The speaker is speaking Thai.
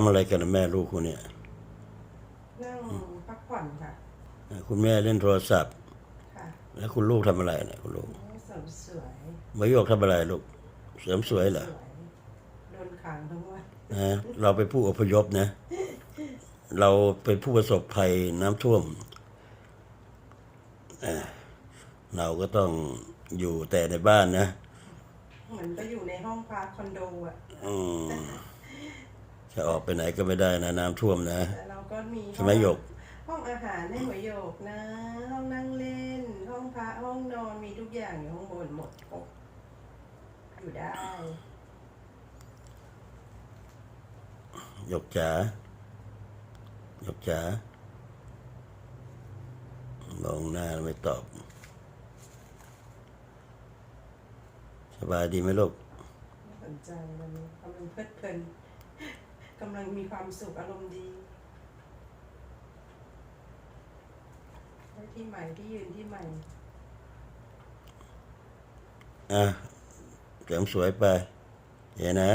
ำอะไรกันนะแม่ลูกคุณเนี่ยนั่งพักผ่อนค่ะ คุณแม่เล่นโทรศัพท์ ค่ะแล้วคุณลูกทำอะไรนะคุณลูกเสริมสวยมาโยกทำอะไรลูก เสริมสวยเหรอสวยโดนขังทั้งวันนะเราเป็นผู้อพยพนะ เราเป็นผู้ประสบภัยน้ำท่วมเอ่อเราก็ต้องอยู่แต่ในบ้านนะ เหมือนไปอยู่ในห้องพักคอนโดอะ อืม จะออกไปไหนก็ไม่ได้นะน้ำท่วมนะแต่เราก็มีใช่ไหมหยก ห้องอาหารให้หัวโยกนะ ห้องนั่งเล่น ห้องพระห้องนอนมีทุกอย่างอยู่ข้างบนหมดครบอยู่ได้ หยกจ๋าหยกจ๋ามองหน้าไม่ตอบ สบายดีไหมลูก ไม่สนใจมันกำลังเพลิดเพลิน กำลังมีความสุขอารมณ์ดีที่ใหม่ที่ยืนที่ใหม่ อะเสริมสวยไปเห็นนะ